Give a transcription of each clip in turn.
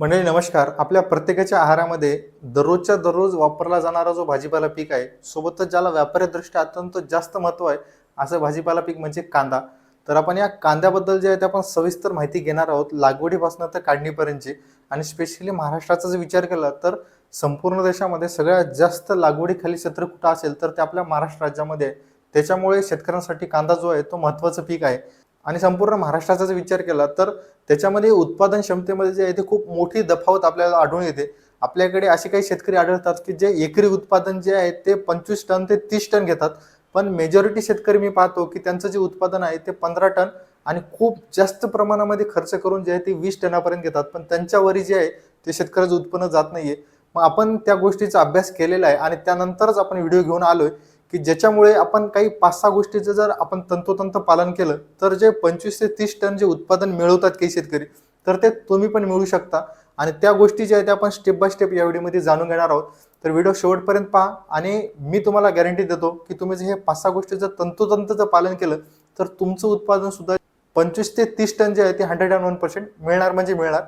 मंडळी नमस्कार. आपल्या प्रत्येकाच्या आहारामध्ये दररोजच्या दररोज वापरला जाणारा जो भाजीपाला पीक आहे सोबतच ज्याला व्यापारीदृष्ट्या अत्यंत जास्त महत्त्व आहे असं भाजीपाला पीक म्हणजे कांदा. तर आपण या कांद्याबद्दल जे आहे ते आपण सविस्तर माहिती घेणार आहोत. लागवडीपासून तर काढणीपर्यंतची. आणि स्पेशली महाराष्ट्राचा जर विचार केला तर संपूर्ण देशामध्ये सगळ्यात जास्त लागवडीखाली क्षेत्र कुठं असेल तर ते आपल्या महाराष्ट्र राज्यामध्ये आहे. त्याच्यामुळे शेतकऱ्यांसाठी कांदा जो आहे तो महत्त्वाचं पीक आहे. आणि संपूर्ण महाराष्ट्राचा जर विचार केला तर त्याच्यामध्ये उत्पादन क्षमतेमध्ये जे आहे ते खूप मोठी दफावत आपल्याला आढळून येते. आपल्याकडे असे काही शेतकरी आढळतात की जे एकरी उत्पादन जे आहे ते पंचवीस टन ते तीस टन घेतात. पण मेजॉरिटी शेतकरी मी पाहतो की त्यांचं जे उत्पादन आहे ते पंधरा टन आणि खूप जास्त प्रमाणामध्ये खर्च करून जे आहे ते वीस टनापर्यंत घेतात. पण त्यांच्यावरी जे आहे ते शेतकऱ्याचं उत्पन्न जात नाहीये. मग आपण त्या गोष्टीचा अभ्यास केलेला आहे आणि त्यानंतरच आपण व्हिडिओ घेऊन आलोय की ज्याच्यामुळे आपण काही पाच सहा गोष्टीचं जर आपण तंतोतंत पालन केलं तर जे पंचवीस ते तीस टन जे उत्पादन मिळवतात काही शेतकरी तर ते तुम्ही पण मिळू शकता. आणि त्या गोष्टी ज्या आहेत त्या आपण स्टेप बाय स्टेप या व्हिडिओमध्ये जाणून घेणार आहोत. तर व्हिडिओ शेवटपर्यंत पहा आणि मी तुम्हाला गॅरंटी देतो की तुम्ही जे हे पाच सहा गोष्टीचं तंतोतंत जर पालन केलं तर तुमचं उत्पादन सुद्धा पंचवीस ते तीस टन जे आहे ते हंड्रेड अँड वन पर्सेंट मिळणार म्हणजे मिळणार.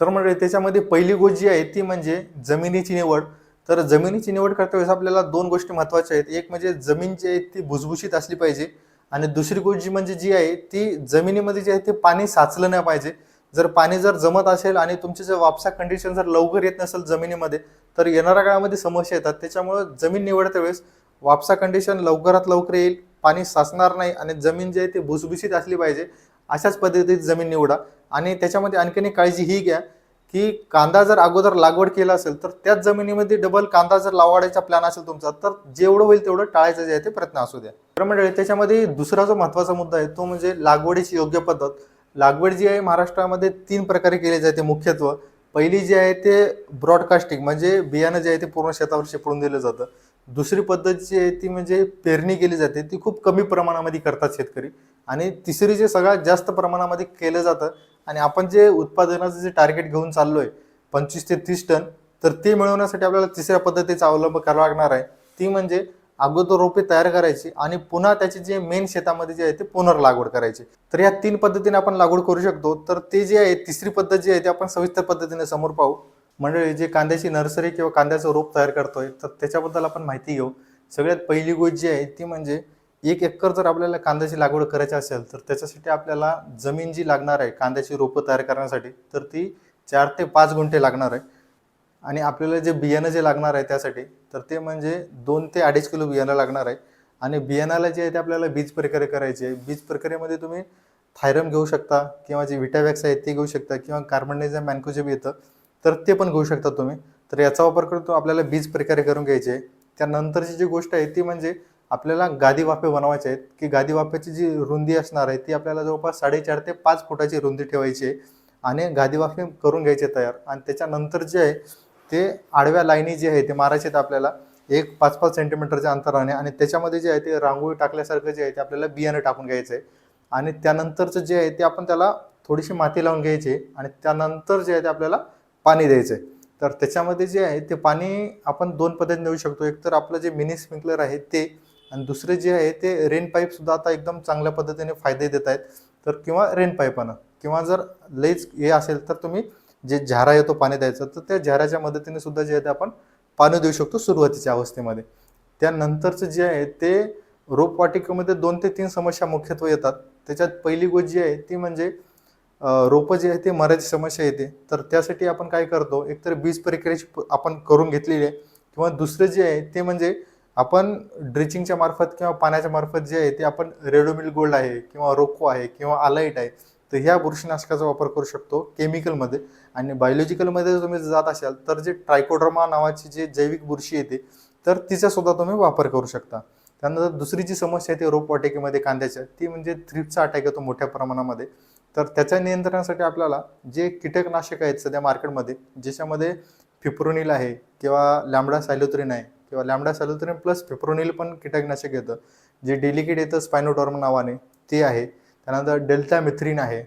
तर म्हणजे त्याच्यामध्ये पहिली गोष्ट जी आहे ती म्हणजे जमिनीची निवड. तर जमिनीची निवड करता वेळेस आपल्याला दोन गोष्टी महत्त्वाच्या आहेत. एक म्हणजे जमीन जी आहे ती भुसभुशीत असली पाहिजे आणि दुसरी गोष्ट जी म्हणजे जी आहे ती जमिनीमध्ये जी आहे ते पाणी साचलं नाही पाहिजे. जर पाणी जर जमत असेल आणि तुमची जर वापसा कंडिशन जर लवकर येत नसेल जमिनीमध्ये तर येणाऱ्या काळामध्ये समस्या येतात. त्याच्यामुळं जमीन निवडत्या वेळेस वापसा कंडिशन लवकरात लवकर येईल पाणी साचणार नाही आणि जमीन जी आहे ती भुसभुशीत असली पाहिजे. अशाच पद्धतीत जमीन निवडा आणि त्याच्यामध्ये आणखीन एक काळजी ही घ्या की कांदा जर अगोदर लागवड केला असेल तर त्याच जमिनीमध्ये डबल कांदा जर लावाडायचा प्लॅन असेल तुमचा तर जेवढं होईल तेवढं टाळायचं जे आहे ते प्रयत्न असू द्या. तर मंडळी त्याच्यामध्ये दुसरा जो महत्त्वाचा मुद्दा आहे तो म्हणजे लागवडीची योग्य पद्धत. लागवड जी आहे महाराष्ट्रामध्ये तीन प्रकारे केली जाते मुख्यत्व. पहिली जी आहे ते ब्रॉडकास्टिंग म्हणजे बियाणं जे आहे ते पूर्ण शेतावर शिपडून दिलं जातं. दुसरी पद्धत जी आहे ती म्हणजे पेरणी केली जाते ती खूप कमी प्रमाणामध्ये करतात शेतकरी. आणि तिसरी जे सगळ्यात जास्त प्रमाणामध्ये केलं जातं आणि आपण जे उत्पादनाचं जे टार्गेट घेऊन चाललोय पंचवीस ते तीस टन तर ते मिळवण्यासाठी आपल्याला तिसऱ्या पद्धतीचा अवलंब करावा लागणार आहे. ती म्हणजे अगोदर रोपे तयार करायची आणि पुन्हा त्याची जे मेन शेतामध्ये जे आहे ते पुनर्लागवड करायची. तर या तीन पद्धतीने आपण लागवड करू शकतो. तर ते जे आहे तिसरी पद्धत जी आहे ते आपण सविस्तर पद्धतीने समोर पाहू. मंडळी जे कांद्याची नर्सरी किंवा कांद्याचं रोप तयार करतोय तर त्याच्याबद्दल आपण माहिती घेऊ. सगळ्यात पहिली गोष्ट जी आहे ती म्हणजे एक एकर जर आपल्याला कांद्याची लागवड करायची असेल तर त्याच्यासाठी आपल्याला जमीन जी लागणार आहे कांद्याची रोपं तयार करण्यासाठी तर ती चार ते पाच गुंठे लागणार आहे. आणि आपल्याला जे बियाणं जे लागणार आहे त्यासाठी तर ते म्हणजे दोन ते अडीच किलो बियाणं लागणार आहे. आणि बियाणाला जे आहे ते आपल्याला बीज प्रक्रिया करायची आहे. बीज प्रक्रियेमध्ये तुम्ही थायरम घेऊ शकता किंवा जे विटावॅक्स आहे ते घेऊ शकता किंवा कार्बनडायझम मॅन्कोजेब येतं तर ते पण घेऊ शकता तुम्ही. तर याचा वापर करून आपल्याला बीज प्रक्रिया करून घ्यायची आहे. त्यानंतरची जी गोष्ट आहे ती म्हणजे आपल्याला गादी वाफे बनवायचे आहेत. की गादी वाफेची जी रुंदी असणार आहे ती आपल्याला जवळपास साडेचार ते पाच फुटाची रुंदी ठेवायची आहे. आणि गादी वाफे करून घ्यायचे तयार. आणि त्याच्यानंतर जे आहे ते आडव्या लाईनी जे आहे ते मारायचे आहेत आपल्याला. एक पाच पाच सेंटीमीटरच्या अंतराने. आणि त्याच्यामध्ये जे आहे ते रांगोळी टाकल्यासारखं जे आहे ते आपल्याला बियाणं टाकून घ्यायचं आहे. आणि त्यानंतरचं जे आहे ते आपण त्याला थोडीशी माती लावून घ्यायची आहे. आणि त्यानंतर जे आहे ते आपल्याला पाणी द्यायचं आहे. तर त्याच्यामध्ये जे आहे ते पाणी आपण दोन पद्धतीने देऊ शकतो. एक तर आपलं जे मिनी स्प्रिंकलर आहे ते आणि दुसरे जे आहे ते रेन पाईपसुद्धा आता एकदम चांगल्या पद्धतीने फायदे देत आहेत. तर किंवा रेन पाईपानं किंवा जर लईच हे असेल तर तुम्ही जे झारा येतो पाणी द्यायचं तर त्या झाराच्या मदतीने सुद्धा जे आहे ते आपण पाणी देऊ शकतो सुरुवातीच्या अवस्थेमध्ये. त्यानंतरचं जे आहे ते रोपवाटिकेमध्ये दोन ते तीन समस्या मुख्यत्वे येतात. त्याच्यात पहिली गोष्ट जी आहे ती म्हणजे रोपं जे आहे ते मरायची समस्या येते. तर त्यासाठी आपण काय करतो एकतर बीज प्रक्रिया आपण करून घेतलेली आहे. किंवा दुसरं जे आहे ते म्हणजे आपण ड्रिचिंगच्या मार्फत किंवा पाण्याच्या मार्फत जे आहे ते आपण रेडोमिल गोल्ड आहे किंवा रोको आहे किंवा आलाईट आहे तर ह्या बुरशीनाशकाचा वापर करू शकतो केमिकलमध्ये. आणि बायोलॉजिकलमध्ये जर तुम्ही जात असाल तर जे ट्रायकोड्रमा नावाची जे जैविक बुरशी येते तर तिचा सुद्धा तुम्ही वापर करू शकता. त्यानंतर दुसरी जी समस्या आहे ती रोपवाटिकेमध्ये कांद्याच्या ती म्हणजे थ्रिपचा अटॅक येतो मोठ्या प्रमाणामध्ये. तर त्याच्या नियंत्रणासाठी आपल्याला जे कीटकनाशक आहेत सध्या मार्केटमध्ये ज्याच्यामध्ये फिप्रोनिल आहे किंवा लॅमडा सायलोत्रिन आहे किंवा लॅमडा सायलोत्रिन प्लस फिप्रोनिल पण कीटकनाशक येतं. जे डेलिकेट येतं स्पायनोटॉर्म नावाने ते आहे. त्यानंतर डेल्टा मिथ्रीन आहे.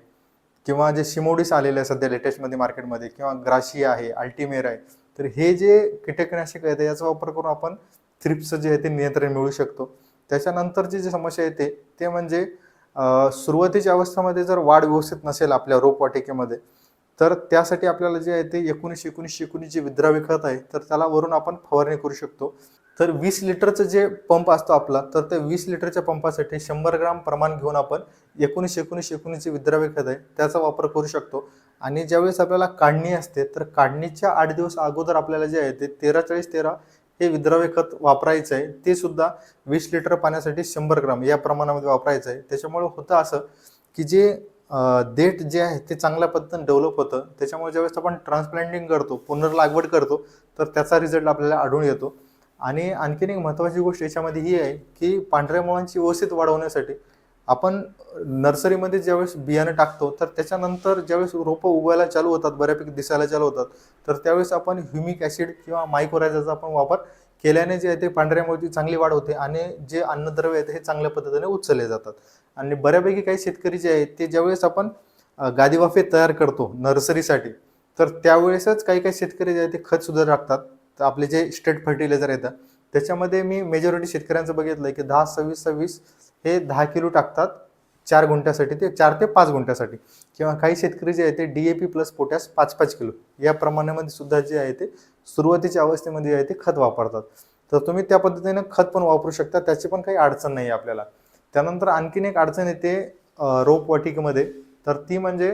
किंवा जे शिमोडिस आलेले आहे सध्या लेटेस्टमध्ये मार्केटमध्ये किंवा ग्राशिया आहे अल्टिमेर आहे. तर हे जे कीटकनाशक येतं याचा वापर करून आपण थ्रिप्सचं जे आहे ते नियंत्रण मिळू शकतो. त्याच्यानंतरची जी समस्या येते ते म्हणजे सुरुवातीच्या अवस्थेमध्ये जर वाढ व्यवस्थित नसेल आपल्या रोपवाटिकेमध्ये तर त्यासाठी आपल्याला जे आहे ते एकोणीस एकोणीस एकोणीस जे विद्राव्य खत आहे तर त्याला वरून आपण फवारणी करू शकतो. तर वीस लिटरचं जे पंप असतो आपला तर त्या वीस लिटरच्या पंपासाठी शंभर ग्राम प्रमाण घेऊन आपण एकोणीस एकोणीस एकोणीस जे विद्राव्य खत आहे त्याचा वापर करू शकतो. आणि ज्यावेळेस आपल्याला काढणी असते तर काढणीच्या आठ दिवस अगोदर आपल्याला जे आहे ते तेरा चाळीस तेरा हे विद्राव्य खत वापरायचं आहे. ते सुद्धा वीस लिटर पाण्यासाठी शंभर ग्राम या प्रमाणामध्ये वापरायचं आहे. त्याच्यामुळे होतं असं की जे देठ जे आहे ते चांगल्या पद्धतीने डेव्हलप होतं. त्याच्यामुळे ज्यावेळेस आपण ट्रान्सप्लांटिंग करतो पुनर्लागवड करतो तर त्याचा रिझल्ट आपल्याला आढळून येतो. आणि आणखीन एक महत्त्वाची गोष्ट याच्यामध्ये ही आहे की पांढऱ्या मुळांची व्यवस्थित वाढवण्यासाठी आपण नर्सरीमध्ये ज्यावेळेस बियाणं टाकतो तर त्याच्यानंतर ज्यावेळेस रोपं उगवायला चालू होतात बऱ्यापैकी दिसायला चालू होतात तर त्यावेळेस आपण ह्युमिक ॲसिड किंवा मायक्रोरायझाचा आपण वापर केल्याने जे आहे ते पांढऱ्या मुळाची चांगली वाढ होते आणि जे अन्नद्रव्य आहेत हे चांगल्या पद्धतीने उचलले जातात. आणि बऱ्यापैकी काही शेतकरी जे आहेत ते ज्यावेळेस आपण गादीवाफे तयार करतो नर्सरीसाठी तर त्यावेळेसच काही काही शेतकरी जे आहेत ते खतसुद्धा टाकतात. तर आपले जे स्टेट फर्टिलायझर येतात त्याच्यामध्ये मी मेजॉरिटी शेतकऱ्यांचं बघितलं की दहा सव्वीस सव्वीस हे दहा किलो टाकतात चार गुंठ्यासाठी ते चार ते पाच गुंठ्यासाठी. किंवा काही शेतकरी जे आहे ते D A P plus potash पाच पाच किलो. या प्रमाणामध्ये सुद्धा जे आहे ते सुरुवातीच्या अवस्थेमध्ये जे आहे ते खत वापरतात. तर तुम्ही त्या पद्धतीने खत पण वापरू शकता त्याची पण काही अडचण नाही आहे आपल्याला. त्यानंतर आणखीन एक अडचण येते रोपवाटिकेमध्ये तर ती म्हणजे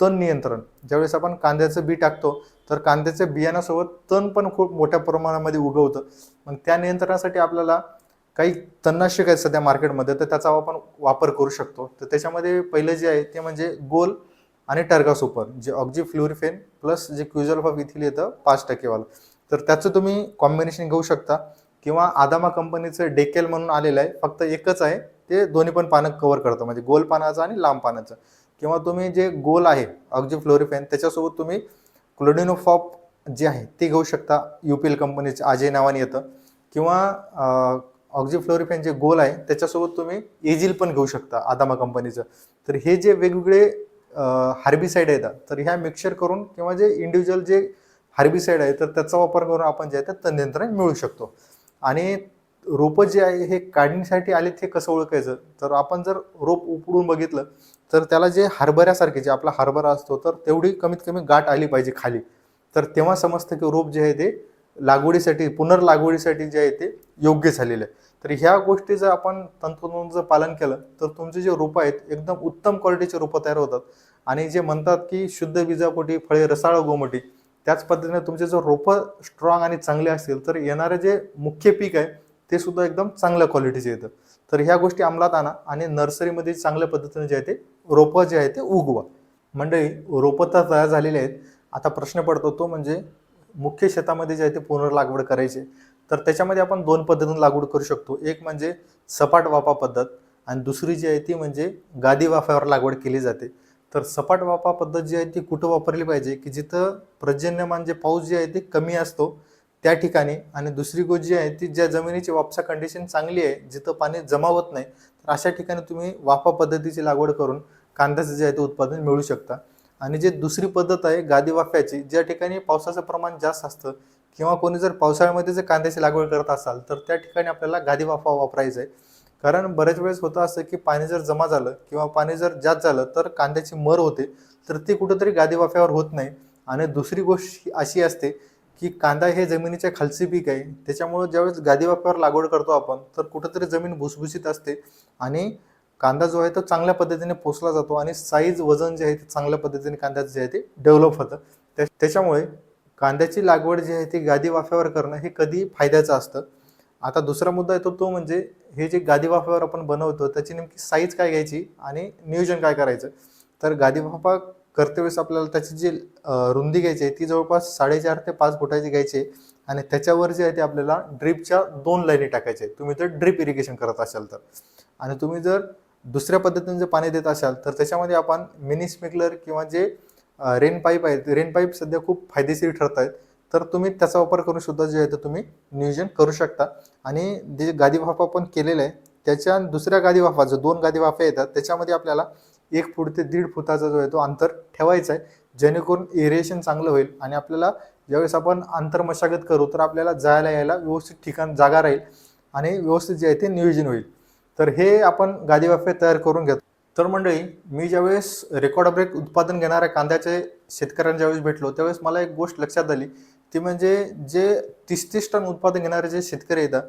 तण नियंत्रण. ज्यावेळेस आपण कांद्याचं बी टाकतो तर कांद्याच्या बियाण्यासोबत तण पण खूप मोठ्या प्रमाणामध्ये उगवतं. मग त्या नियंत्रणासाठी आपल्याला काही तणनाशक आहेत सध्या मार्केटमध्ये तर त्याचा आपण वापर करू शकतो. तर त्याच्यामध्ये पहिलं जे आहे ते म्हणजे गोल आणि टर्गा सुपर जे ऑक्झी फ्लोरिफेन प्लस जे क्युझल ऑफ इथिल येतं पाच टक्केवालं. तर त्याचं तुम्ही कॉम्बिनेशन घेऊ शकता. किंवा आदामा कंपनीचं डेकेल म्हणून आलेलं आहे फक्त एकच आहे ते दोन्ही पण पानं कव्हर करतं. म्हणजे गोल पानाचं आणि लांब पानाचं. किंवा तुम्ही जे गोल आहे ऑक्झी फ्लोरिफेन त्याच्यासोबत तुम्ही क्लोडिनोफॉप जे आहे ते घेऊ शकता. यू पी एल कंपनीचे अजय नावाने येतं. किंवा ऑक्झिफ्लोरिफेन जे गोल आहे त्याच्यासोबत तुम्ही एजिल पण घेऊ शकता आदामा कंपनीचं. तर हे जे वेगवेगळे हार्बिसाईड आहेत तर ह्या मिक्सर करून किंवा जे इंडिव्हिज्युअल जे हार्बिसाईड आहे तर त्याचा वापर करून आपण जे आहे ते नियंत्रण मिळू शकतो. आणि रोपं जे आहे हे काढणीसाठी आले ते कसं ओळखायचं? तर आपण जर रोप उपडून बघितलं तर त्याला जे हरभऱ्यासारखे जे आपला हरभरा असतो तर तेवढी कमीत कमी गाठ आली पाहिजे खाली. तर तेव्हा समजतं की रोप जे आहे ते लागवडीसाठी पुनर्लागवडीसाठी जे आहे ते योग्य झालेलं आहे. तर ह्या गोष्टी जर आपण तंतोतंत जर पालन केलं तर तुमचे जे रोपं आहेत एकदम उत्तम क्वालिटीचे रोपं तयार होतात. आणि जे म्हणतात की शुद्ध बीजापोटी फळे रसाळ गोमटी त्याच पद्धतीने तुमचे जर रोपं स्ट्रॉंग आणि चांगले असतील तर येणारे जे मुख्य पीक आहे ते सुद्धा एकदम चांगल्या क्वालिटीचे येतं. तर ह्या गोष्टी अंमलात आणा आणि नर्सरीमध्ये चांगल्या पद्धतीने जे आहे ते रोपं जे आहे ते उगवा. मंडळी रोपं तर तयार झालेले आहेत. आता प्रश्न पडतो तो म्हणजे मुख्य शेतामध्ये जे आहे ते पुनर्लागवड करायचे. तर त्याच्यामध्ये आपण दोन पद्धतीनं लागवड करू शकतो. एक म्हणजे सपाट वाफा पद्धत आणि दुसरी जी आहे ती म्हणजे गादी वाफ्यावर लागवड केली जाते. तर सपाट वाफा पद्धत जी आहे ती कुठं वापरली पाहिजे? की जिथं पर्जन्यमान जे पाऊस जे आहे ते कमी असतो त्या ठिकाणी आणि दुसरी गोष्ट जी आहे ती ज्या जमिनीची वापसा कंडिशन चांगली आहे जिथं पाणी जमा होत नाही तर अशा ठिकाणी तुम्ही वाफा पद्धतीची लागवड करून कांद्याचं जे आहे ते उत्पादन मिळू शकता. आणि जे दुसरी पद्धत आहे गादी वाफ्याची ज्या ठिकाणी पावसाचं प्रमाण जास्त असतं किंवा कोणी जर पावसाळ्यामध्ये जर कांद्याची लागवड करत असाल तर त्या ठिकाणी आपल्याला गादी वाफा वापरायचा आहे. कारण बऱ्याच वेळेस होतं असं की पाणी जर जमा झालं किंवा पाणी जर जास्त झालं तर कांद्याची मर होते तर ती कुठंतरी गादी वाफ्यावर होत नाही. आणि दुसरी गोष्ट अशी असते की कांदा हे जमिनीच्या खालचे पीक आहे त्याच्यामुळे ज्यावेळेस गादी वाफ्यावर लागवड करतो आपण तर कुठंतरी जमीन भुसभुशीत असते आणि कांदा जो आहे तो चांगल्या पद्धतीने पोचला जातो आणि साईज वजन जे आहे ते चांगल्या पद्धतीने कांद्याचं जे आहे ते डेव्हलप होतं. त्या त्याच्यामुळे कांद्याची लागवड जी आहे ती गादी वाफ्यावर करणं हे कधी फायद्याचं असतं. आता दुसरा मुद्दा येतो तो म्हणजे हे जे गादी वाफ्यावर आपण बनवतो त्याची नेमकी साईज काय घ्यायची आणि नियोजन काय करायचं? तर गादी वाफा करते वेळेस आपल्याला त्याची जी रुंदी घ्यायची आहे ती जवळपास साडेचार ते पाच फुटाची घ्यायची आहे आणि त्याच्यावर जे आहे ते आपल्याला ड्रीपच्या दोन लाईनी टाकायच्या आहेत तुम्ही जर ड्रीप इरिगेशन करत असाल तर. आणि तुम्ही जर दुसऱ्या पद्धतीने जर पाणी देत असाल तर त्याच्यामध्ये आपण मिनी स्प्रिंकलर किंवा जे रेन पाईप आहेत रेन पाईप सध्या खूप फायदेशीर ठरत आहेत तर तुम्ही त्याचा वापर करून सुद्धा जे आहे ते तुम्ही नियोजन करू शकता. आणि जे गादी वाफा पण केलेलं आहे त्याच्या दुसऱ्या गादी वाफा जो दोन गादी वाफा येतात त्याच्यामध्ये आपल्याला एक फूट ते दीड फुटाचा जो आहे तो अंतर ठेवायचा आहे. जेणेकरून एरिएशन चांगलं होईल आणि आपल्याला ज्यावेळेस आपण अंतर मशागत करू तर आपल्याला जायला यायला व्यवस्थित ठिकाण जागा राहील आणि व्यवस्थित जे आहे ते नियोजन होईल. तर हे आपण गादी वाफे तयार करून घेतो. तर मंडळी मी ज्यावेळेस रेकॉर्ड ब्रेक उत्पादन घेणाऱ्या कांद्याचे शेतकऱ्यांना ज्यावेळेस भेटलो त्यावेळेस मला एक गोष्ट लक्षात आली. ती म्हणजे जे तीस तीस टन उत्पादन घेणारे जे शेतकरी येतात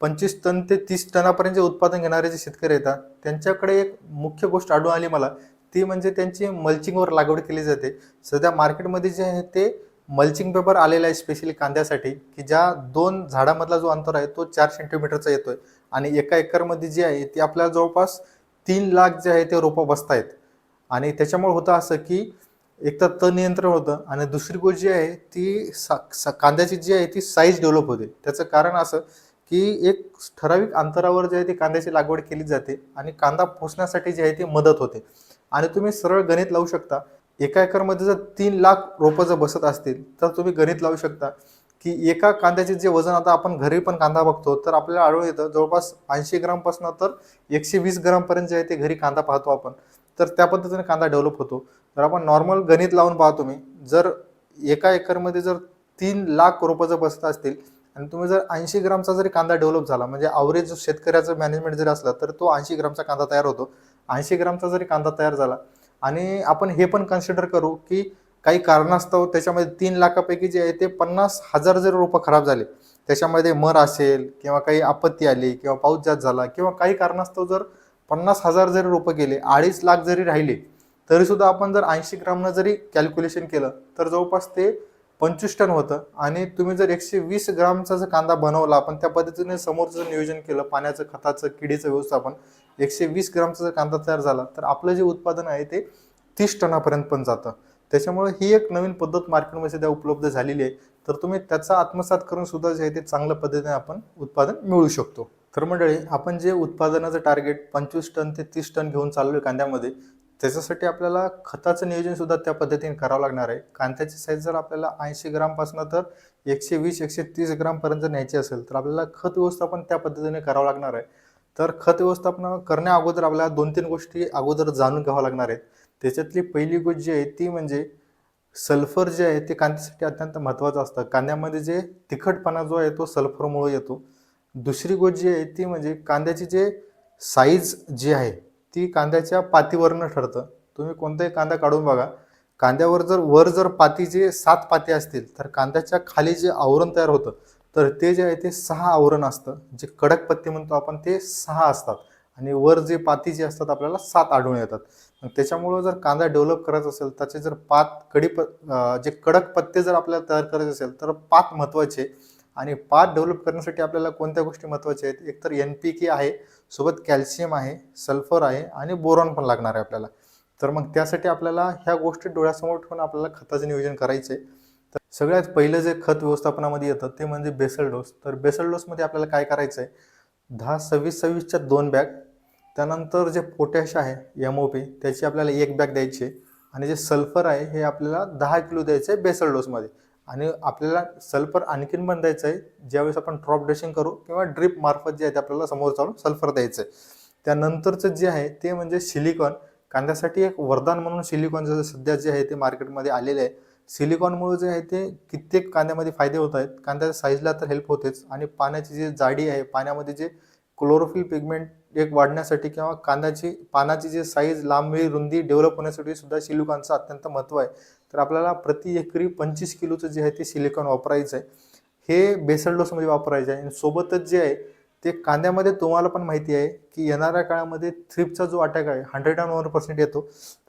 पंचवीस टन ते तीस टनापर्यंत जे उत्पादन घेणारे जे शेतकरी येतात त्यांच्याकडे एक मुख्य गोष्ट आढळून आली मला. ती म्हणजे त्यांची मल्चिंगवर लागवड केली जाते. सध्या मार्केटमध्ये जे आहे ते मल्चिंग पेपर आलेला आहे स्पेशली कांद्यासाठी की ज्या दोन झाडामधला जो अंतर आहे तो चार सेंटीमीटरचा येतोय. आणि एका एकरमध्ये जी आहे ती आपल्याला जवळपास तीन लाख जे आहे ते रोपं बसतायत. आणि त्याच्यामुळे होतं असं की एक तर तण नियंत्रण होतं आणि दुसरी गोष्ट जी आहे ती सा सा कांद्याची जी आहे ती साईज डेव्हलप होते. त्याचं कारण असं की एक ठराविक अंतरावर जे आहे ती कांद्याची लागवड केली जाते आणि कांदा पोचण्यासाठी जी आहे ती मदत होते. आणि तुम्ही सरळ गणित लावू शकता एका एकरमध्ये जर तीन लाख रोपं जर बसत असतील तर तुम्ही गणित लावू शकता की एका कांद्याचे जे वजन आता आपण घरी पण कांदा बघतो तर आपल्याला आढळून येतं जवळपास ऐंशी ग्रामपासून तर एकशे वीस ग्रामपर्यंत जे आहे ते घरी कांदा पाहतो आपण. तर त्या पद्धतीने कांदा डेव्हलप होतो. तर आपण नॉर्मल गणित लावून पाहतो मी जर एका एकरमध्ये जर तीन लाख रोपं जर बसत असतील आणि तुम्ही जर ऐंशी ग्रामचा जरी कांदा डेव्हलप झाला म्हणजे अवरेज शेतकऱ्याचं मॅनेजमेंट जरी असलं तर तो ऐंशी ग्रामचा कांदा तयार होतो. ऐंशी ग्रामचा जरी कांदा तयार झाला आणि आपण हे पण कन्सिडर करू की काही कारणास्तव त्याच्यामध्ये तीन लाखापैकी जे आहे ते पन्नास हजार जरी रोपं खराब झाले त्याच्यामध्ये मर असेल किंवा काही आपत्ती आली किंवा पाऊस जास्त झाला किंवा काही कारणास्तव जर पन्नास हजार जरी रोपं गेले अडीच लाख जरी राहिले तरीसुद्धा आपण जर ऐंशी ग्रामनं जरी कॅल्क्युलेशन केलं तर जवळपास ते पंचवीस टन होतं. आणि तुम्ही जर एकशे वीस ग्रामचा जर कांदा बनवला आपण त्या पद्धतीने समोरचं नियोजन केलं पाण्याचं खताचं किडीचं व्यवस्थापन एकशे वीस ग्रामचा जर कांदा तयार झाला तर आपलं जे उत्पादन आहे ते तीस टनापर्यंत पण जातं. त्याच्यामुळे ही एक नवीन पद्धत मार्केटमध्ये सध्या उपलब्ध झालेली आहे. तर तुम्ही त्याचा आत्मसात करून सुद्धा जे आहे ते चांगल्या पद्धतीने आपण उत्पादन मिळवू शकतो. तर मंडळी आपण जे उत्पादनाचं टार्गेट पंचवीस टन ते तीस टन घेऊन चाललोय कांद्यामध्ये त्याच्यासाठी आपल्याला खताचं नियोजन सुद्धा त्या पद्धतीने करावं लागणार आहे. कांद्याची साईज जर आपल्याला ऐंशी ग्रामपासून तर एकशे वीस एकशे तीस ग्रामपर्यंत न्यायची असेल तर आपल्याला खत व्यवस्थापन त्या पद्धतीने करावं लागणार आहे. तर खत व्यवस्थापन करण्या अगोदर आपल्याला दोन तीन गोष्टी अगोदर जाणून घ्याव्या लागणार आहेत. त्याच्यातली पहिली गोष्ट जी आहे ती म्हणजे सल्फर जे आहे ते कांद्यासाठी अत्यंत महत्त्वाचं असतं. कांद्यामध्ये जे तिखटपणा जो आहे तो सल्फरमुळे येतो. दुसरी गोष्ट जी आहे ती म्हणजे कांद्याची जे साईज जी आहे ती कांद्याच्या पातीवरनं ठरतं. तुम्ही कोणताही कांदा काढून बघा. कांद्यावर जर वर जर पातीचे सात पाती असतील तर कांद्याच्या खाली जे आवरण तयार होतं तर ते जे आहे ते सहा आवरण असतं. जे कडक पत्ती म्हणतो आपण ते सहा असतात. आणि वर जे पाती जे असतात आपल्याला सात आढळून येतात. त्याच्यामुळं जर कांदा डेव्हलप करायचा असेल त्याचे जर पात कडी प जे कडक पत्ते जर आपल्याला तयार करायचे असेल तर पात महत्त्वाचे आणि पात डेव्हलप करण्यासाठी आपल्याला कोणत्या गोष्टी महत्त्वाच्या आहेत? एकतर एन पी के आहे सोबत कॅल्शियम आहे सल्फर आहे आणि बोरॉन पण लागणार आहे आपल्याला. तर मग त्यासाठी आपल्याला ह्या गोष्टी डोळ्यासमोर ठेवून आपल्याला खताचं नियोजन करायचं. आहे तर सगळ्यात पहिलं जे खत व्यवस्थापनामध्ये येतं ते म्हणजे बेसल डोस. तर बेसल डोसमध्ये आपल्याला काय करायचं आहे? दहा सव्वीस सव्वीसच्या दोन बॅग त्यानंतर जे पोटॅश आहे एम ओ पी त्याची आपल्याला एक बॅग द्यायची आहे. आणि जे सल्फर आहे हे आपल्याला दहा किलो द्यायचं आहे बेसल डोसमध्ये. आणि आपल्याला सल्फर आणखीन पण द्यायचं आहे. ज्यावेळेस आपण ड्रॉप ड्रेसिंग करू किंवा ड्रिप मार्फत जे आहे ते आपल्याला समोर चालून सल्फर द्यायचं आहे. त्यानंतरचं जे आहे ते म्हणजे सिलिकॉन. कांद्यासाठी एक वरदान म्हणून सिलिकॉन जसं सध्या जे आहे ते मार्केटमध्ये आलेले आहे. सिलिकॉनमुळे जे आहे ते कित्येक कांद्यामध्ये फायदे होत आहेत. कांद्याच्या साईजला तर हेल्प होतेच. आणि पाण्याची जी जाडी आहे पाण्यामध्ये जे क्लोरोफिल पिगमेंट एक वाढण्यासाठी किंवा कांद्याची पानाची जी साईज लांबी रुंदी डेव्हलप होण्यासाठी सुद्धा सिलिकॉनचं अत्यंत महत्त्व आहे. तर आपल्याला प्रति एकरी पंचवीस किलोचं जे आहे ते सिलिकॉन वापरायचं आहे हे बेसल डोसमध्ये वापरायचं आहे. आणि सोबतच जे आहे ते कांद्यामध्ये तुम्हाला पण माहिती आहे की येणाऱ्या काळामध्ये थ्रिप्सचा जो अटॅक आहे हंड्रेड अँड वन पर्सेंट येतो.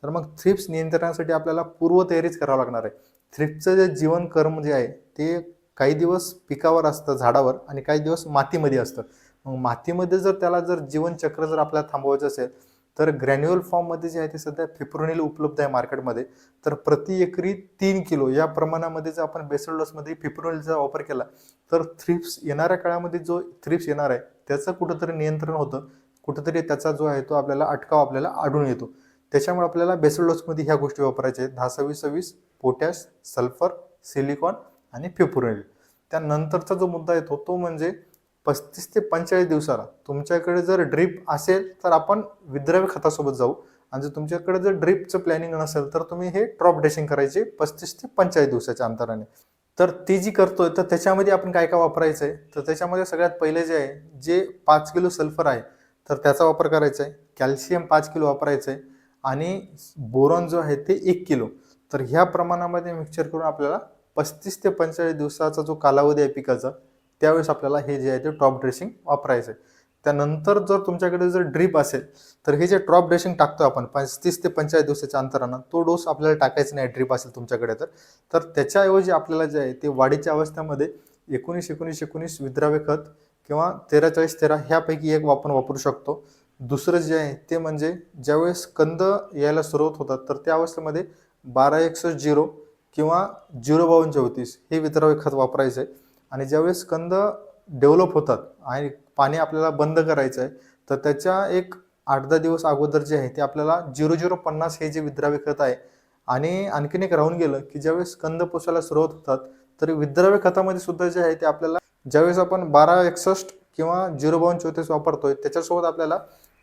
तर मग थ्रिप्स नियंत्रणासाठी आपल्याला पूर्वतयारीच करावं लागणार आहे. थ्रिप्सचं जे जीवन कर्म जे आहे ते काही दिवस पिकावर असतं झाडावर आणि काही दिवस मातीमध्ये असतं. मग मातीमध्ये जर त्याला जर जीवनचक्र जर आपल्याला थांबवायचं असेल तर ग्रॅन्युअल फॉर्ममध्ये जे आहे ते सध्या फिप्रोनिल उपलब्ध आहे मार्केटमध्ये. तर प्रति एकरी तीन किलो या प्रमाणामध्ये जर आपण बेसल डोसमध्ये फिप्रोनिलचा वापर केला तर थ्रिप्स येणाऱ्या काळामध्ये जो थ्रिप्स येणार आहे त्याचं कुठंतरी नियंत्रण होतं. कुठंतरी त्याचा जो आहे तो आपल्याला अटकाव आपल्याला आढळून येतो. त्याच्यामुळे आपल्याला बेसल डोसमध्ये ह्या गोष्टी वापरायच्या आहेत. दहा सव्वीस सव्वीस पोटॅश सल्फर सिलिकॉन आणि फिप्रोनिल त्यानंतरचा जो मुद्दा येतो तो म्हणजे पस्तीस ते पंचेचाळीस दिवसाला तुमच्याकडे जर ड्रीप असेल तर आपण विद्राव्य खतासोबत जाऊ. आणि जर तुमच्याकडे जर ड्रीपचं प्लॅनिंग नसेल तर तुम्ही हे ड्रॉप ड्रेसिंग करायचे पस्तीस ते पंचेचाळीस दिवसाच्या अंतराने. तर ती जी करतोय तर त्याच्यामध्ये आपण काय काय वापरायचं आहे तर त्याच्यामध्ये सगळ्यात पहिले जे आहे जे पाच किलो सल्फर आहे तर त्याचा वापर करायचा आहे कॅल्शियम पाच किलो वापरायचं आहे आणि बोरॉन जो आहे ते एक किलो. तर ह्या प्रमाणामध्ये मिक्सचर करून आपल्याला पस्तीस ते पंचेचाळीस दिवसाचा जो कालावधी आहे पिकाचा त्यावेळेस आपल्याला हे जे आहे ते टॉप ड्रेसिंग वापरायचं आहे त्यानंतर जर तुमच्याकडे जर ड्रीप असेल तर हे जे ड्रॉप ड्रेसिंग टाकतो आपण पस्तीस ते पंचेचाळीस दिवसाच्या अंतरानं तो डोस आपल्याला टाकायचा नाही ड्रीप असेल तुमच्याकडे तर. तर त्याच्याऐवजी आपल्याला जे आहे ते वाढीच्या अवस्थेमध्ये एकोणीस एकोणीस एकोणीस विद्राव्य खत किंवा तेरा चाळीस तेरा ह्यापैकी एक आपण वापरू शकतो. दुसरं जे आहे ते म्हणजे ज्यावेळेस कंद यायला सुरुवात होतात तर त्या अवस्थेमध्ये बारा एकसष्ट झिरो किंवा झिरो बावन्न चौतीस हे विद्राव्य खत वापरायचं आहे आणि ज्यावेळेस कंद डेव्हलप होतात आणि पाणी आपल्याला बंद करायचं आहे तर त्याच्या एक आठ दहा दिवस अगोदर जे आहे ते आपल्याला झिरो झिरो पन्नास हे जे विद्राव्य खत आहे आणि आणखीन एक राहून गेलं की ज्यावेळेस कंद पोसायला सुरुवात होतात तर विद्राव्य खतामध्ये सुद्धा जे आहे ते आपल्याला ज्यावेळेस आपण बारा एकसष्ट किंवा झिरो बावन्न चौतीस वापरतोय त्याच्यासोबत आपल्याला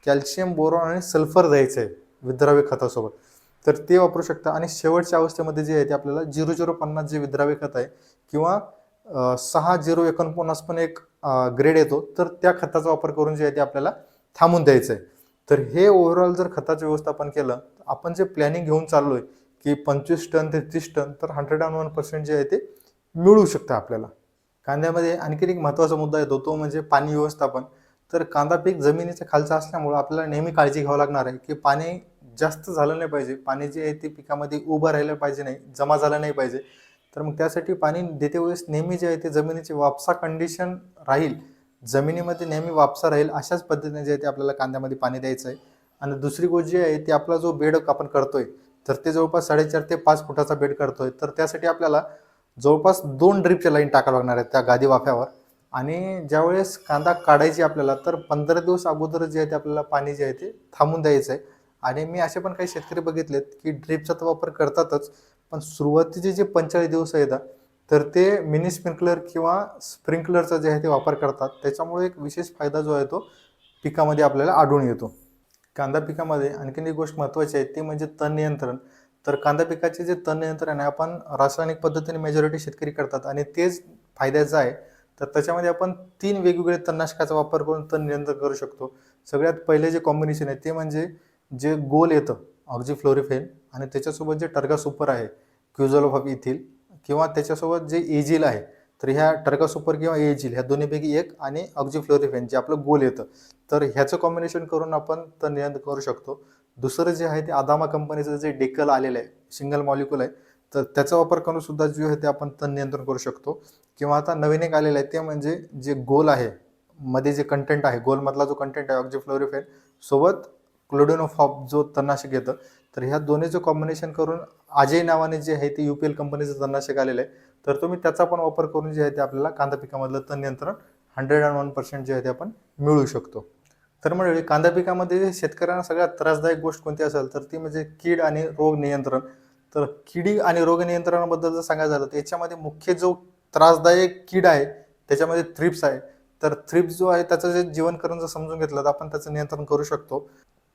कॅल्शियम बोरॉन आणि सल्फर द्यायचं आहे विद्राव्य खतासोबत. तर ते वापरू शकता. आणि शेवटच्या अवस्थेमध्ये जे आहे ते आपल्याला झिरो झिरो पन्नास जे विद्राव्य खत आहे किंवा सहा झिरो एकोणपन्नास पण एक ग्रेड येतो. तर त्या खताचा वापर करून जे आहे ते आपल्याला थांबून द्यायचं आहे तर हे ओव्हरऑल जर खताचं व्यवस्थापन केलं तर आपण जे प्लॅनिंग घेऊन चाललोय की पंचवीस टन ते तीस टन तर हंड्रेड अँड वन पर्सेंट जे आहे ते मिळू शकतं आपल्याला. कांद्यामध्ये आणखीन एक महत्त्वाचा मुद्दा येतो तो म्हणजे पाणी व्यवस्थापन. तर कांदा पीक जमिनीच्या खालचा असल्यामुळं आपल्याला नेहमी काळजी घ्यावं लागणार आहे की पाणी जास्त झालं नाही पाहिजे. पाणी जे आहे ते पिकामध्ये उभं राहिलं पाहिजे नाही जमा झालं नाही पाहिजे. तर मग त्यासाठी पाणी देते वेळेस नेहमी जे आहे ते जमिनीची वापसा कंडिशन राहील. जमिनीमध्ये नेहमी वापसा राहील अशाच पद्धतीने जे आहे ते आपल्याला कांद्यामध्ये पाणी द्यायचं आहे. आणि दुसरी गोष्ट जी आहे ती आपला जो बेड आपण करतोय तर ते जवळपास साडेचार ते पाच फुटाचा बेड करतोय. तर त्यासाठी आपल्याला जवळपास दोन ड्रिपच्या लाईन टाकावं लागणार आहेत त्या गादी वाफ्यावर. आणि ज्यावेळेस कांदा काढायची आपल्याला तर पंधरा दिवस अगोदर जे आहे ते आपल्याला पाणी जे आहे ते थांबून द्यायचं आहे. आणि मी असे पण काही शेतकरी बघितलेत की ड्रिपचा तर वापर करतातच पण सुरुवातीचे जे पंचेचाळीस दिवस आहेत तर ते मिनी स्प्रिंकलर किंवा स्प्रिंकलरचा जे आहे ते वापर करतात. त्याच्यामुळे एक विशेष फायदा जो आहे तो पिकामध्ये आपल्याला आढळून येतो. कांदा पिकामध्ये आणखीन एक गोष्ट महत्त्वाची आहे ती म्हणजे तण नियंत्रण. तर कांदा पिकाचे जे तण नियंत्रण आहे आपण रासायनिक पद्धतीने मेजॉरिटी शेतकरी करतात आणि तेच फायद्याचं आहे. तर त्याच्यामध्ये आपण तीन वेगवेगळे तणनाशकाचा वापर करून तण नियंत्रण करू शकतो. सगळ्यात पहिले जे कॉम्बिनेशन आहे ते म्हणजे जे गोल येतं ऑक्झी फ्लोरिफेन आणि त्याच्यासोबत जे टर्गा सुपर आहे क्युझोलोफ येथील किंवा त्याच्यासोबत जे एजिल आहे तर ह्या टर्का सुपर किंवा एजिल ह्या दोन्हीपैकी एक आणि अगजी फ्लोरिफेन जे आपलं गोल येतं तर ह्याचं कॉम्बिनेशन करून आपण तण नियंत्रण करू शकतो. दुसरं जे आहे ते आदामा कंपनीचं जे डेकल आलेलं आहे सिंगल मॉलिक्युल आहे तर त्याचा वापर करून सुद्धा जे आहे ते आपण तण नियंत्रण करू शकतो. किंवा आता नवीन एक आलेलं आहे ते म्हणजे जे गोल आहे मध्ये जे कंटेंट आहे गोलमधला जो कंटेंट आहे ऑक्झी फ्लोरिफेन सोबत क्लोडेनोफॉप जो तणनाशक येतं तर ह्या दोन्हीचं कॉम्बिनेशन करून अजय नावाने जे आहे ते यू पी एल कंपनीचं तणनाशक आलेलं आहे. तर तुम्ही त्याचा पण वापर करून जे आहे ते आपल्याला कांदा पिकामधलं तण नियंत्रण हंड्रेड अँड वन पर्सेंट जे आहे ते आपण मिळू शकतो. तर म्हणजे कांदा पिकामध्ये शेतकऱ्यांना सगळ्यात त्रासदायक गोष्ट कोणती असेल तर ती म्हणजे कीड आणि रोग नियंत्रण. तर किडी आणि रोग नियंत्रणाबद्दल जर सांगायचं झालं तर याच्यामध्ये मुख्य जो त्रासदायक कीड आहे त्याच्यामध्ये थ्रिप्स आहे. तर थ्रिप्स जो आहे त्याचं जे जीवनकरण जर समजून घेतलं तर आपण त्याचं नियंत्रण करू शकतो.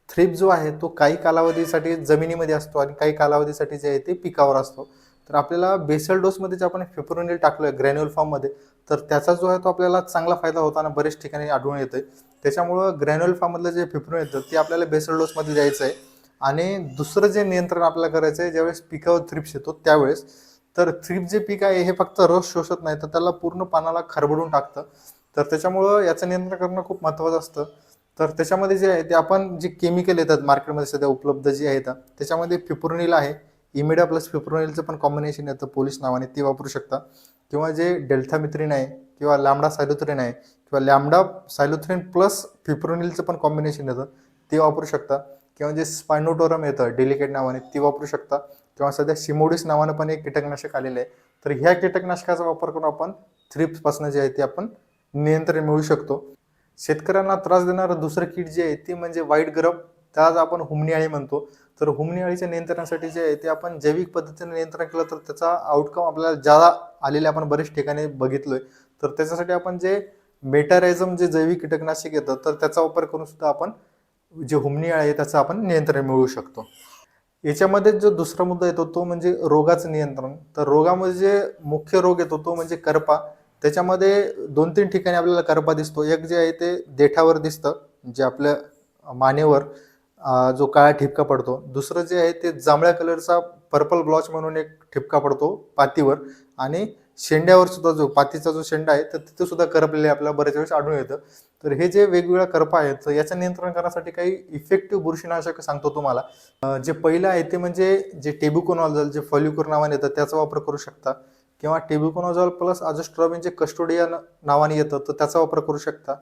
थ्रिप जो आहे तो काही कालावधीसाठी जमिनीमध्ये असतो आणि काही कालावधीसाठी जे आहे ते पिकावर असतो. तर आपल्याला बेसल डोसमध्ये जे आपण फिप्रोनिल टाकलोय ग्रॅन्युअल फॉर्ममध्ये तर त्याचा जो आहे तो आपल्याला चांगला फायदा होताना बरेच ठिकाणी आढळून येतोय. त्याच्यामुळं ग्रॅन्युअल फॉर्ममधलं जे फेप्रोन येतं ते आपल्याला बेसल डोसमध्ये द्यायचं आहे. आणि दुसरं जे नियंत्रण आपल्याला करायचं आहे ज्यावेळेस पिकावर थ्रिप्स येतो त्यावेळेस तर थ्रिप जे पीक आहे हे फक्त रस शोषत नाही तर त्याला पूर्ण पानाला खरबडून टाकतं. तर त्याच्यामुळं याचं नियंत्रण करणं खूप महत्त्वाचं असतं. तर त्याच्यामध्ये जे आहे ते आपण जे केमिकल येतात मार्केटमध्ये सध्या उपलब्ध जे आहेत त्याच्यामध्ये फिप्रोनिल आहे. इमिडा प्लस फिप्रोनिलचं पण कॉम्बिनेशन येतं पोलिश नावाने ते वापरू शकता. किंवा जे डेल्थामिथ्रिन आहे किंवा लॅमडा सायलोथ्रिन आहे किंवा लॅमडा सायलोथ्रिन प्लस फिप्रोनिलचं पण कॉम्बिनेशन येतं ते वापरू शकता. किंवा जे स्पायनोटोरम येतं डेलिकेट नावाने ते वापरू शकता. किंवा सध्या शिमोडिस नावानं पण एक कीटकनाशक आलेलं आहे. तर ह्या कीटकनाशकाचा वापर करून आपण थ्रिप्सपासून जे आहे ते आपण नियंत्रण मिळू शकतो. शेतकऱ्यांना त्रास देणारं दुसरं कीड जे आहे ते म्हणजे वाईट गरब त्याला आपण हुमणी अळी म्हणतो. तर हुमणी अळीच्या नियंत्रणासाठी जे आहे ते आपण जैविक पद्धतीने नियंत्रण केलं तर त्याचा आउटकम आपल्याला जादा आलेले आपण बरेच ठिकाणी बघितलोय. तर त्याच्यासाठी आपण जे मेटारायझम जे जैविक कीटकनाशक येतं तर त्याचा वापर करून सुद्धा आपण जे हुमणी आहे त्याचं आपण नियंत्रण मिळवू शकतो. याच्यामध्ये जो दुसरा मुद्दा येतो तो म्हणजे रोगाचं नियंत्रण. तर रोगामध्ये जे मुख्य रोग येतो तो म्हणजे करपा. त्याच्यामध्ये दोन तीन ठिकाणी आपल्याला करपा दिसतो. एक जे आहे ते देठावर दिसतं जे आपल्या मानेवर जो काळा ठिपका पडतो. दुसरं जे आहे ते जांभळ्या कलरचा पर्पल ब्लॉच म्हणून एक ठिपका पडतो पातीवर आणि शेंड्यावर सुद्धा जो पातीचा जो शेंडा आहे तर तिथे सुद्धा करपलेले आपल्याला बऱ्याच वेळेस आढळून येतं. तर हे जे वेगवेगळ्या करपा आहेत तर याचं नियंत्रण करण्यासाठी काही इफेक्टिव्ह बुरशीनाशक सांगतो तुम्हाला. जे पहिलं आहे ते म्हणजे जे टेबुकोनॉल जे फॉल्युकर नावाने येतं त्याचा वापर करू शकता. किंवा टेब्युकोनॉझल प्लस अजोस्ट्रॉबिनचे कस्टोडिया नावाने येतं तर त्याचा वापर करू शकता.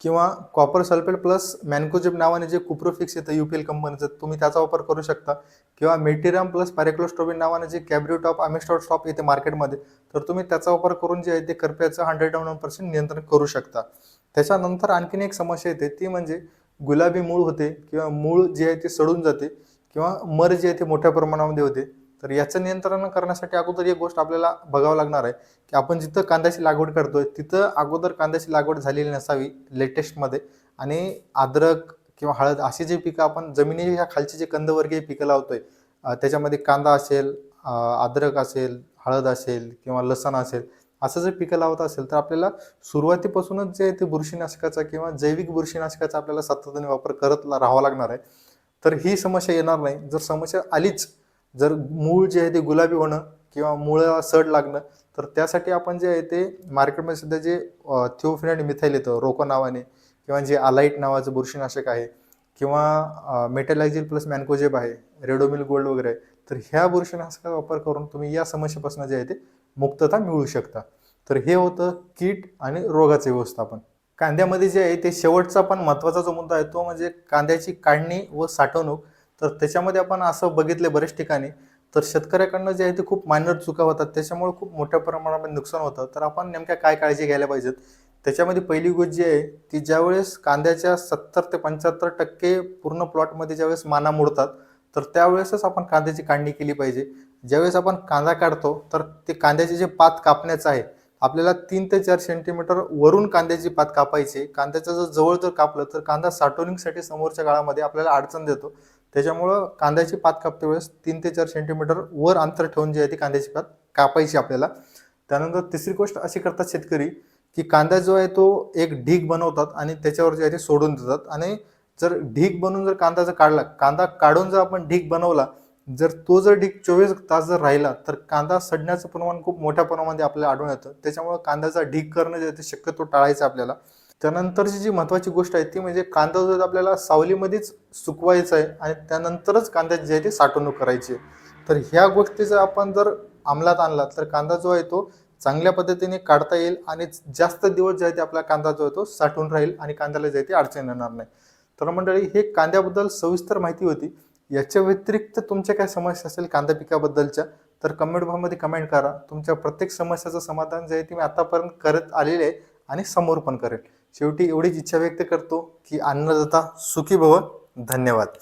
किंवा कॉपर सल्फेट प्लस मॅन्कोजेब नावाने जे कुप्रोफिक्स येतं युपीएल कंपनीचं तुम्ही त्याचा वापर करू शकता. किंवा मेटिराम प्लस पॅरेक्लोस्टोबिन नावाने जे कॅब्रिटॉप अमिस्टॉप स्टॉप येते मार्केटमध्ये तर तुम्ही त्याचा वापर करून जे आहे ते करप्याचं हंड्रेड वन पर्सेंट नियंत्रण करू शकता. त्याच्यानंतर आणखीन एक समस्या येते ती म्हणजे गुलाबी मूळ होते किंवा मूळ जे आहे ते सडून जाते किंवा मर जे आहे ते मोठ्या प्रमाणामध्ये होते. तर याचं नियंत्रण करण्यासाठी अगोदर एक गोष्ट आपल्याला बघावं लागणार आहे की आपण जिथं कांद्याची लागवड करतोय तिथं अगोदर कांद्याची लागवड झालेली नसावी लेटेस्टमध्ये आणि अद्रक किंवा हळद अशी जी पिकं आपण जमिनीच्या खालची जे कंदवर्गीय पिकं लावतोय त्याच्यामध्ये कांदा असेल अद्रक असेल हळद असेल किंवा लसण असेल असं जर पिकं लावत असेल तर आपल्याला सुरुवातीपासूनच जे आहे ते बुरशीनाशकाचा किंवा जैविक बुरशीनाशकाचा आपल्याला सातत्याने वापर करत राहावा लागणार आहे. तर ही समस्या येणार नाही. जर समस्या आलीच जर मूळ जे आहे ते गुलाबी होणं किंवा मुळाला सड लागणं तर त्यासाठी आपण जे आहे ते मार्केटमध्ये सध्या जे थिओफिनाइड मिथाईल येतं रोको नावाने किंवा जे अलाईट नावाचं बुरशीनाशक आहे किंवा मेटलायझिल प्लस मॅनकोजेब आहे रेडोमिल गोल्ड वगैरे आहे तर ह्या बुरशीनाशकाचा वापर करून तुम्ही या समस्येपासून जे आहे ते मुक्तता मिळू शकता. तर हे होतं कीट आणि रोगाचे व्यवस्थापन. कांद्यामध्ये जे आहे ते शेवटचा पण महत्त्वाचा जो मुद्दा आहे तो म्हणजे कांद्याची काढणी व साठवणूक तर त्याच्यामध्ये आपण असं बघितलं बरेच ठिकाणी तर शेतकऱ्याकडनं जे आहे ते खूप मायनर चुका होतात. त्याच्यामुळे खूप मोठ्या प्रमाणामध्ये नुकसान होतं. तर आपण नेमक्या काय काळजी घ्यायला पाहिजेत? त्याच्यामध्ये पहिली गोष्ट जी आहे ती ज्यावेळेस कांद्याच्या सत्तर ते पंच्याहत्तर टक्के पूर्ण प्लॉटमध्ये ज्यावेळेस माना मोडतात तर त्यावेळेसच आपण कांद्याची काढणी केली पाहिजे. ज्यावेळेस आपण कांदा काढतो तर ते कांद्याचे जे पात कापण्याचं आहे आपल्याला तीन ते चार सेंटीमीटर वरून कांद्याची पात कापायची कांद्याचं जर जवळ जर कापलं तर कांदा साठवणीसाठी समोरच्या काळामध्ये आपल्याला अडचण देतो. त्याच्यामुळं कांद्याची पात कापते वेळेस तीन ते चार सेंटीमीटर वर अंतर ठेवून जी आहे ती कांद्याची पात कापायची आपल्याला. त्यानंतर तिसरी गोष्ट अशी करतात शेतकरी की कांदा जो आहे तो एक ढीग बनवतात आणि त्याच्यावर जे आहे ते सोडून देतात. आणि जर ढीग बनवून जर कांदा जर काढला कांदा काढून जर आपण ढीग बनवला जर तो जर ढीग चोवीस तास जर राहिला तर कांदा सडण्याचं प्रमाण खूप मोठ्या प्रमाणामध्ये आपल्याला आढळून येतं. त्याच्यामुळे कांद्याचा ढीग करणं जे आहे ते शक्यतो टाळायचं आपल्याला. त्यानंतरची जी महत्त्वाची गोष्ट आहे ती म्हणजे कांदा जो आपल्याला सावलीमध्येच सुकवायचा आहे आणि त्यानंतरच कांद्याची जे आहे ते साठवणूक करायची आहे. तर ह्या गोष्टी जर आपण जर अंमलात आणला तर कांदा जो आहे तो चांगल्या पद्धतीने काढता येईल आणि जास्त दिवस जे आहे ते आपला कांदा जो आहे तो साठवून राहील आणि कांद्याला जे आहे ते अडचण येणार नाही. तर मंडळी हे कांद्याबद्दल सविस्तर माहिती होती. याच्या व्यतिरिक्त तुमच्या काय समस्या असेल कांदा पिकाबद्दलच्या तर कमेंट बॉक्समध्ये कमेंट करा. तुमच्या प्रत्येक समस्याचं समाधान जे आहे ते मी आतापर्यंत करत आलेले आहे आणि समोर पण करेल. शेवटी एवढीच इच्छा व्यक्त करतो की अन्नदाता सुखी भव धन्यवाद.